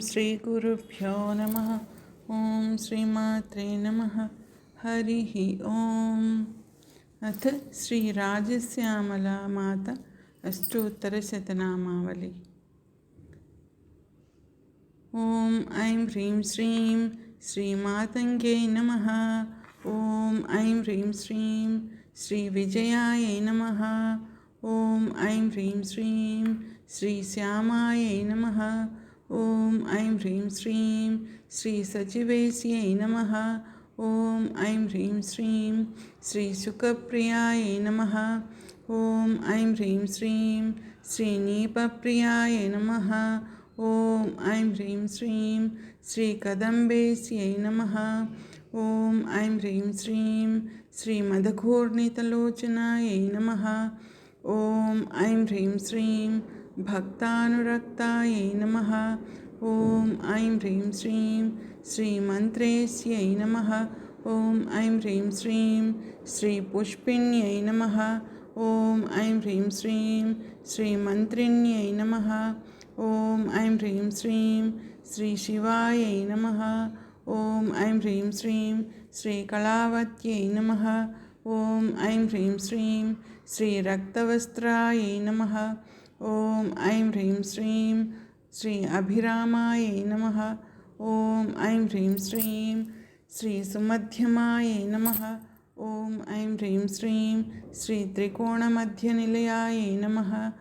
श्रीगुरुभ्यो नमः। ॐ श्रीमात्रे नमः। हरिः ॐ। अथ श्रीराजश्यामला माता अष्टोत्तरशतनामावली। ॐ ऐं ह्रीं श्रीं श्रीमातङ्गे नमः। ॐ ऐं ह्रीं श्रीं श्रीविजयायै नमः। ॐ ऐं ह्रीं श्रीं श्रीश्यामायै नमः। ॐ ऐं ह्रीं श्रीं श्रीसचिवेश्यै नमः। ॐ ऐं ह्रीं श्रीं श्रीसुखप्रियायै नमः। ॐ ऐं ह्रीं श्रीं श्रीनीपप्रियायै नमः। ॐ ऐं ह्रीं श्रीं श्रीकदम्बेस्यै नमः। ॐ ऐं ह्रीं श्रीं श्रीमदघूर्णितलोचनायै नमः। ॐ ऐं ह्रीं श्रीं भक्तानुरक्तायै नमः। ॐ ऐं ह्रीं श्रीं श्रीमन्त्रेस्यै नमः। ॐ ऐं ह्रीं श्रीं श्रीपुष्पिण्यै नमः। ॐ ऐं ह्रीं श्रीं श्रीमन्त्रिण्यै नमः। ॐ ऐं ह्रीं श्रीं श्रीशिवायै नमः। ॐ ऐं ह्रीं श्रीं श्रीकलावत्यै नमः। ॐ ऐं ह्रीं श्रीं श्रीरक्तवस्त्रायै नमः। ॐ ऐं ह्रीं श्रीं श्री अभिरामायै नमः। ॐ ऐं ह्रीं श्रीं श्रीसुमध्यमायै नमः। ॐ ऐं ह्रीं श्रीं श्रीत्रिकोणमध्यनिलयायै नमः।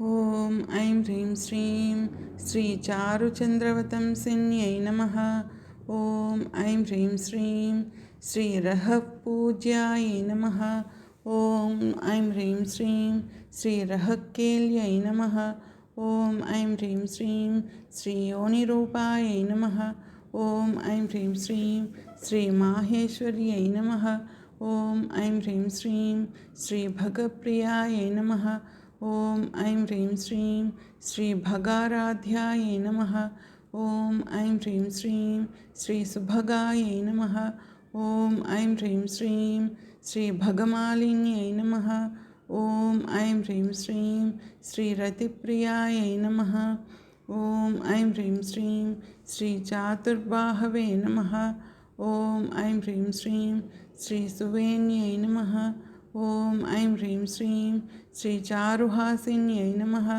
ॐ ऐं ह्रीं श्रीं श्रीचारुचन्द्रवतंसिन्यै नमः। ॐ ऐं ह्रीं श्रीं श्रीरहपूज्यायै नमः। ॐ ऐं ह्रीं श्रीं श्रीरहकेल्यै नमः। ॐ ऐं ह्रीं श्रीं श्रीयोनिरूपायै नमः। ॐ ऐं ह्रीं श्रीं श्रीमाहेश्वर्यै नमः। ॐ ऐं ह्रीं श्रीं श्रीभगप्रियायै नमः। ॐ ऐं ह्रीं श्रीं श्रीभगाराध्यायै नमः। ॐ ऐं ह्रीं श्रीं श्रीसुभगायै नमः। ॐ ऐं ह्रीं श्रीं श्रीभगमालिन्यै नमः। ॐ ऐं ह्रीं श्रीं श्रीरतिप्रियायै नमः। ॐ ऐं ह्रीं श्रीं श्रीचातुर्बाहवे नमः। ॐ ऐं ह्रीं श्रीं श्रीसुवेण्यै नमः। ॐ ऐं ह्रीं श्रीं श्रीचारुहासिन्यै नमः।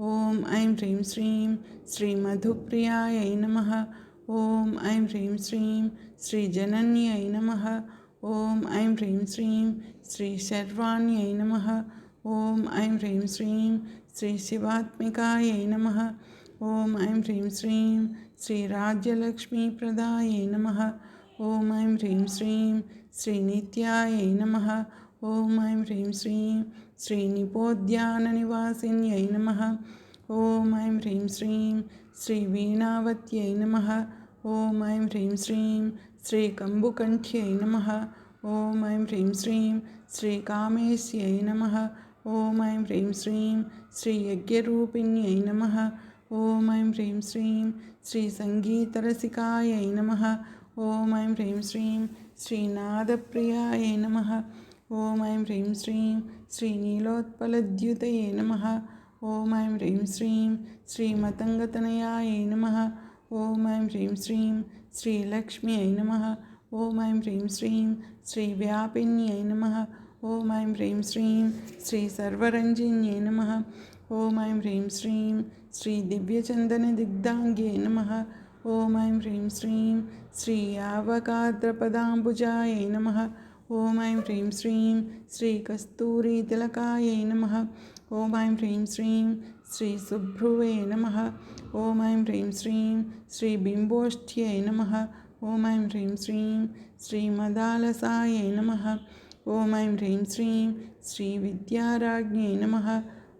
ॐ ऐं ह्रीं श्रीं श्रीमधुप्रियायै नमः। ॐ ऐं ह्रीं श्रीं श्रीजनन्यै नमः। ॐ ऐं ह्रीं श्रीं श्रीशर्वाण्यै नमः। ॐ ऐं ह्रीं श्रीं श्रीशिवात्मिकायै नमः। ॐ ऐं ह्रीं श्रीं श्रीराज्यलक्ष्मीप्रदायै नमः। ॐ ऐं ह्रीं श्रीं श्रीनित्यायै नमः। ॐ ऐं ह्रीं श्रीं श्रीनिपोद्याननिवासिन्यै नमः। ॐ ऐं ह्रीं श्रीं श्रीवीणावत्यै नमः। ॐ ऐं ह्रीं श्रीं श्रीकम्बुकण्ठ्यै नमः ॐ ऐं ह्रीं श्रीं श्रीकामेश्यै नमः ॐ ऐं ह्रीं श्रीं श्रीयज्ञरूपिण्यै नमः ॐ ऐं ह्रीं श्रीं श्रीसङ्गीतरसिकायै नमः ॐ ऐं ह्रीं श्रीं श्रीनादप्रियायै नमः ॐ ऐं ह्रीं श्रीं श्रीनीलोत्पलद्युतये नमः ॐ ऐं ह्रीं श्रीं श्रीमतङ्गतनयायै नमः ॐ ऐं ह्रीं श्रीं श्रीलक्ष्म्यै नमः। ॐ ऐं ह्रीं श्रीं श्रीव्यापिन्यै नमः। ॐ ऐं ह्रीं श्रीं श्रीसर्वरञ्जिन्यै नमः। ॐ ऐं ह्रीं श्रीं श्रीदिव्यचन्दनदिग्धाङ्गे नमः। ॐ ऐं ह्रीं श्रीं श्रीयावकाद्रपदाम्बुजायै नमः। ॐ ऐं ह्रीं श्रीं श्रीकस्तूरीतिलकायै नमः। ఓం ఐం హ్రీం శ్రీం శ్రీ శుభ్రువే నమ ఓం ఐం హ్రీం శ్రీం శ్రీ బింబోష్ఠ్యై నమ ఓం ఐం హ్రీం శ్రీం శ్రీ మదాలసాయై నమ ఓం ఐం హ్రీం శ్రీం శ్రీ విద్యారాజ్ఞై నమ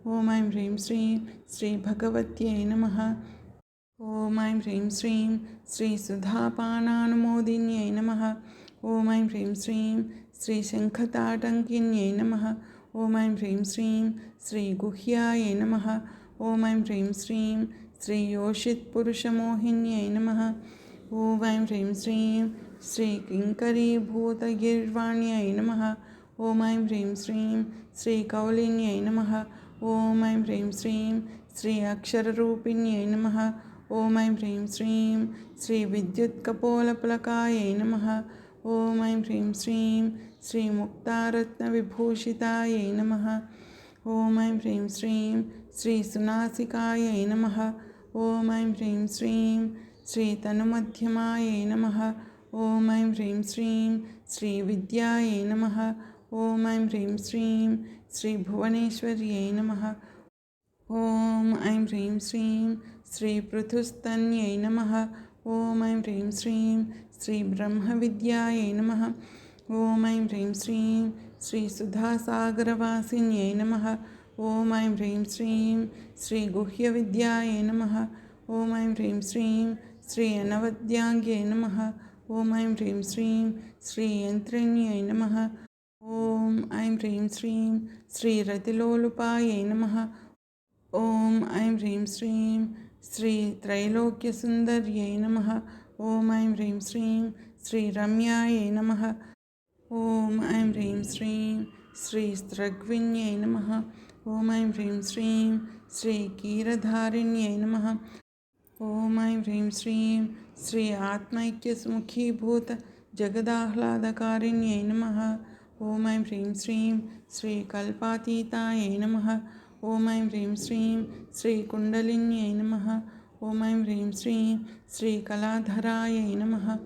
ఓం ఐం హ్రీం శ్రీం శ్రీ భగవత్యై నమ ఓం ఐం హ్రీం శ్రీం శ్రీ సుధాపానానుమోదిన్యై నమ ఓం ఐం హ్రీం శ్రీం శ్రీ శంఖతాటంకిన్యై నమ श्रीं श्रीविद्याराज्ञै नमः ॐ ऐं ह्रीं श्रीं श्रीभगवत्यै नमः ॐ ऐं ह्रीं श्रीं श्रीसुधापानानुमोदिन्यै नमः ॐ ऐं ह्रीं श्रीं श्रीशङ्खताटङ्किन्यै नमः ॐ ऐं ह्रीं श्रीं श्रीगुह्यायै नमः ॐ ऐं ह्रीं श्रीं श्रीयोषित्पुरुषमोहिन्यै नमः ॐ ऐं ह्रीं श्रीं श्रीकिङ्करीभूतगिर्वाण्यै नमः ॐ ऐं ह्रीं श्रीं श्रीकौलिन्यै नमः ॐ ऐं ह्रीं श्रीं श्री अक्षररूपिण्यै नमः ॐ ऐं ह्रीं श्रीं श्रीविद्युत्कपोलपुलकायै नमः ॐ ऐं ह्रीं श्रीं श्रीमुक्तारत्नविभूषितायै नमः ॐ ऐं ह्रीं श्रीं श्रीसुनासिकायै नमः ॐ ऐं ह्रीं श्रीं श्रीतनुमध्यमायै नमः ॐ ऐं ह्रीं श्रीं श्रीविद्यायै नमः ॐ ऐं ह्रीं श्रीं श्रीभुवनेश्वर्यै नमः ॐ ऐं ह्रीं श्रीं श्रीपृथुस्तन्यै नमः ॐ ऐं ह्रीं श्रीं श्रीब्रह्मविद्यायै नमः। ॐ ऐं ह्रीं श्रीं श्रीसुधासागरवासिन्यै नमः। ॐ ऐं ह्रीं श्रीं श्रीगुह्यविद्यायै नमः। ॐ ऐं ह्रीं श्रीं श्री अनवद्याङ्ग्यै नमः। ॐ ऐं ह्रीं श्रीं श्रीयन्त्रिण्यै नमः। ॐ ऐं ह्रीं श्रीं श्रीरतिलोलुपायै नमः। ॐ ऐं ह्रीं श्रीं श्रीत्रैलोक्यसुन्दर्यै नमः। ॐ ऐं ह्रीं श्रीं श्रीरम्यायै नमः। ॐ ऐं ह्रीं श्रीं श्रीस्त्रग्विन्यै नमः। ॐ ऐं ह्रीं श्रीं श्रीकीरधारिण्यै नमः। ॐ ऐं ह्रीं श्रीं श्री आत्मैक्यसुमुखीभूत जगदाह्लादकारिण्यै नमः। ॐ ऐं ह्रीं श्रीं श्रीकल्पातीतायै नमः। ॐ ऐं ह्रीं श्रीं श्रीकुण्डलिन्यै नमः। ॐ ऐं ह्रीं श्रीं श्रीकलाधरायै नमः।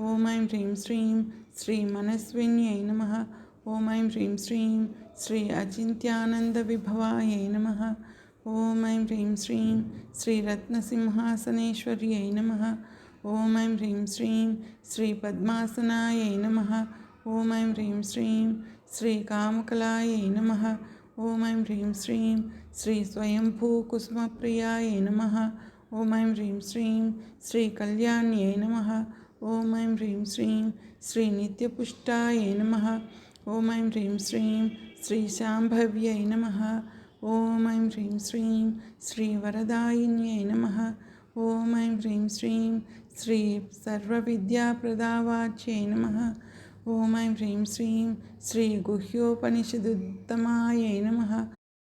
ॐ ऐं ह्रीं श्रीं श्रीमनस्विन्यै नमः। ॐ ऐं ह्रीं श्रीं श्री अचिन्त्यानन्दविभवायै नमः। ॐ ऐं ह्रीं श्रीं श्रीरत्नसिंहासनेश्वर्यै नमः। ॐ ऐं ह्रीं श्रीं श्रीपद्मासनायै नमः। ॐ ऐं ह्रीं श्रीं श्रीकामकलायै नमः। ॐ ऐं ह्रीं श्रीं श्री श्रीस्वयम्भूकुसुमप्रियायै नमः। ॐ ऐं ह्रीं श्रीं श्रीकल्याण्यै नमः। ॐ ऐं ह्रीं श्रीं श्रीनित्यपुष्टायै नमः। ॐ ऐं ह्रीं श्रीं श्रीशाम्भव्यै नमः। ॐ ऐं ह्रीं श्रीं श्रीवरदायिन्यै नमः। ॐ ऐं ह्रीं श्रीं श्री सर्वविद्याप्रदावाच्यै नमः। ॐ ऐं ह्रीं श्रीं श्रीगुह्योपनिषदुत्तमायै नमः।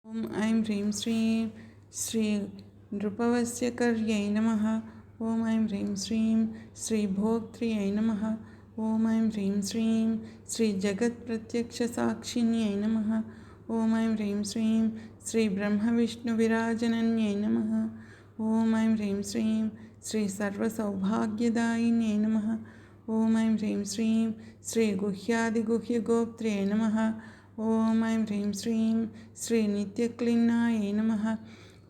ॐ ऐं ह्रीं श्रीं श्रीनृपवस्यकर्यै नमः। ॐ ऐं ह्रीं श्रीं श्रीभोक्त्र्यै नमः। ॐ ऐं ह्रीं श्रीं श्रीजगत्प्रत्यक्षसाक्षिण्यै नमः। ॐ ऐं ह्रीं श्रीं श्रीब्रह्मविष्णुविराजनन्यै नमः। ॐ ऐं ह्रीं श्रीं श्रीसर्वसौभाग्यदायिन्यै नमः। ॐ ऐं ह्रीं श्रीं श्रीगुह्यादिगुह्यगोप्त्रे नमः। ॐ ऐं ह्रीं श्रीं श्रीनित्यक्लिन्नायै नमः।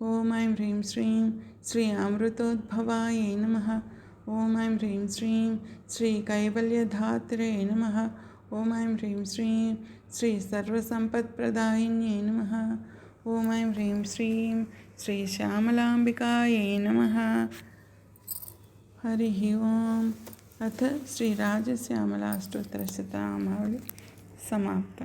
ॐ ऐं ह्रीं श्रीं श्री अमृतोद्भवायै नमः। ॐ ऐं ह्रीं श्रीं श्रीकैवल्यधात्रे नमः। ॐ ऐं ह्रीं श्रीं श्रीसर्वसम्पत्प्रदायिन्यै नमः। ॐ ऐं ह्रीं श्रीं श्रीश्यामलाम्बिकायै नमः। हरिः ओम्। अथ श्रीराजश्यामलाष्टोत्तरशतनामावली समाप्तम्।